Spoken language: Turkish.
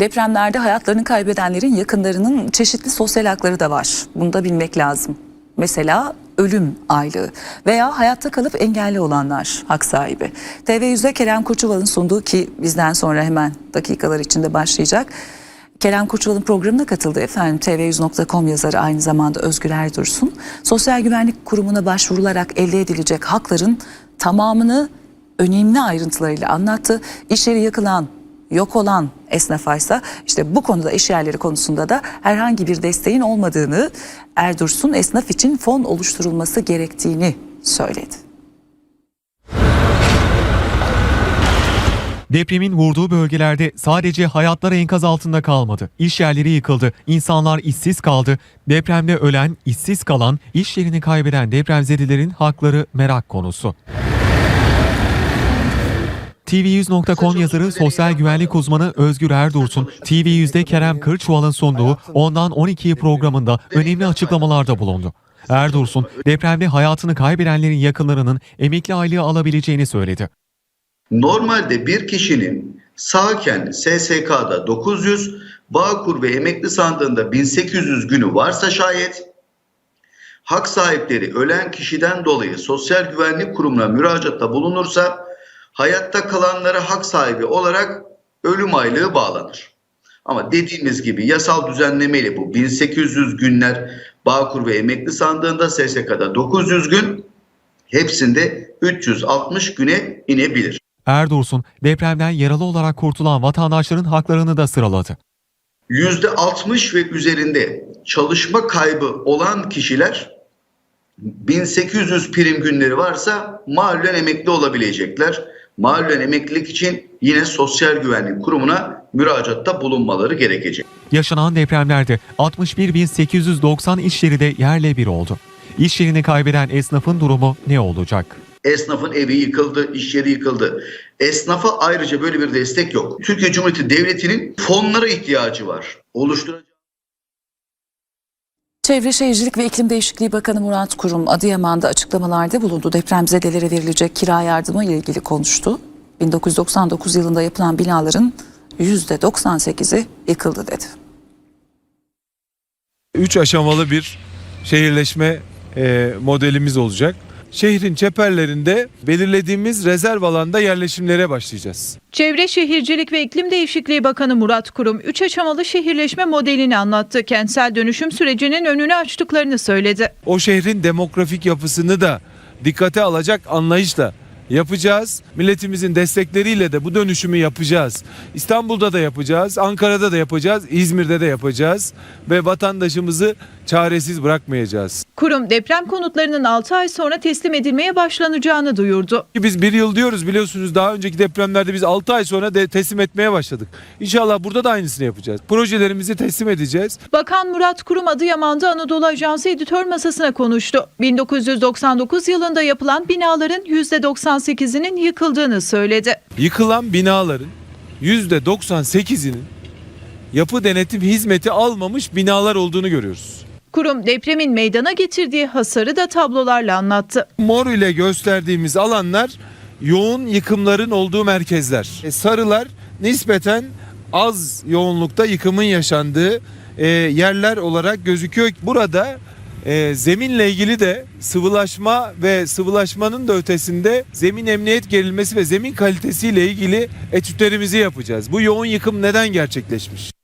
Depremlerde hayatlarını kaybedenlerin yakınlarının çeşitli sosyal hakları da var. Bunu da bilmek lazım. Mesela ölüm aylığı veya hayatta kalıp engelli olanlar hak sahibi. TV100'de Kerem Koçuval'ın sunduğu ki bizden sonra hemen dakikalar içinde başlayacak. Kerem Koçuval'ın programına katıldı efendim. TV100.com yazarı aynı zamanda Özgür Erdursun. Sosyal Güvenlik Kurumu'na başvurularak elde edilecek hakların tamamını önemli ayrıntılarıyla anlattı. İş yeri yakılan, yok olan esnafaysa işte bu konuda iş yerleri konusunda da herhangi bir desteğin olmadığını Erdursun esnaf için fon oluşturulması gerektiğini söyledi. Depremin vurduğu bölgelerde sadece hayatlar enkaz altında kalmadı. İş yerleri yıkıldı, insanlar işsiz kaldı. Depremde ölen, işsiz kalan, iş yerini kaybeden depremzedelerin hakları merak konusu. TV100.com yazarı sosyal güvenlik uzmanı Özgür Erdursun, TV100'de Kerem Kırçuval'ın sunduğu Ondan 12'yi programında önemli açıklamalarda bulundu. Erdursun, depremde hayatını kaybedenlerin yakınlarının emekli aylığı alabileceğini söyledi. Normalde bir kişinin sağken SSK'da 900, Bağkur ve emekli sandığında 1800 günü varsa şayet hak sahipleri ölen kişiden dolayı Sosyal Güvenlik Kurumu'na müracaatta bulunursa hayatta kalanlara hak sahibi olarak ölüm aylığı bağlanır. Ama dediğimiz gibi yasal düzenlemeyle bu 1800 günler Bağkur ve emekli sandığında SSK'da 900 gün hepsinde 360 güne inebilir. Erdursun depremden yaralı olarak kurtulan vatandaşların haklarını da sıraladı. %60 ve üzerinde çalışma kaybı olan kişiler 1800 prim günleri varsa mahallen emekli olabilecekler. Mahallen emeklilik için yine Sosyal Güvenlik Kurumu'na müracaatta bulunmaları gerekecek. Yaşanan depremlerde 61.890 iş yeri de yerle bir oldu. İş yerini kaybeden esnafın durumu ne olacak? Esnafın evi yıkıldı, iş yeri yıkıldı. Esnafa ayrıca böyle bir destek yok. Türkiye Cumhuriyeti Devleti'nin fonlara ihtiyacı var. Oluşturacak Çevre Şehircilik ve İklim Değişikliği Bakanı Murat Kurum Adıyaman'da açıklamalarda bulundu. Depremzedelere verilecek kira yardımı ile ilgili konuştu. 1999 yılında yapılan binaların %98'i yıkıldı dedi. Üç aşamalı bir şehirleşme e, modelimiz olacak. Şehrin çeperlerinde belirlediğimiz rezerv alanda yerleşimlere başlayacağız. Çevre Şehircilik ve İklim Değişikliği Bakanı Murat Kurum, üç aşamalı şehirleşme modelini anlattı. Kentsel dönüşüm sürecinin önünü açtıklarını söyledi. O şehrin demografik yapısını da dikkate alacak anlayışla yapacağız. Milletimizin destekleriyle de bu dönüşümü yapacağız. İstanbul'da da yapacağız, Ankara'da da yapacağız, İzmir'de de yapacağız ve vatandaşımızı çaresiz bırakmayacağız. Kurum deprem konutlarının 6 ay sonra teslim edilmeye başlanacağını duyurdu. Biz bir yıl diyoruz biliyorsunuz daha önceki depremlerde biz 6 ay sonra de teslim etmeye başladık. İnşallah burada da aynısını yapacağız. Projelerimizi teslim edeceğiz. Bakan Murat Kurum Adıyaman'da Anadolu Ajansı editör masasına konuştu. 1999 yılında yapılan binaların %98'inin yıkıldığını söyledi. Yıkılan binaların %98'inin yapı denetim hizmeti almamış binalar olduğunu görüyoruz. Kurum depremin meydana getirdiği hasarı da tablolarla anlattı. Mor ile gösterdiğimiz alanlar yoğun yıkımların olduğu merkezler. E, Sarılar nispeten az yoğunlukta yıkımın yaşandığı e, yerler olarak gözüküyor. Burada e, zeminle ilgili de sıvılaşma ve sıvılaşmanın da ötesinde zemin emniyet gerilmesi ve zemin kalitesiyle ilgili etütlerimizi yapacağız. Bu yoğun yıkım neden gerçekleşmiş?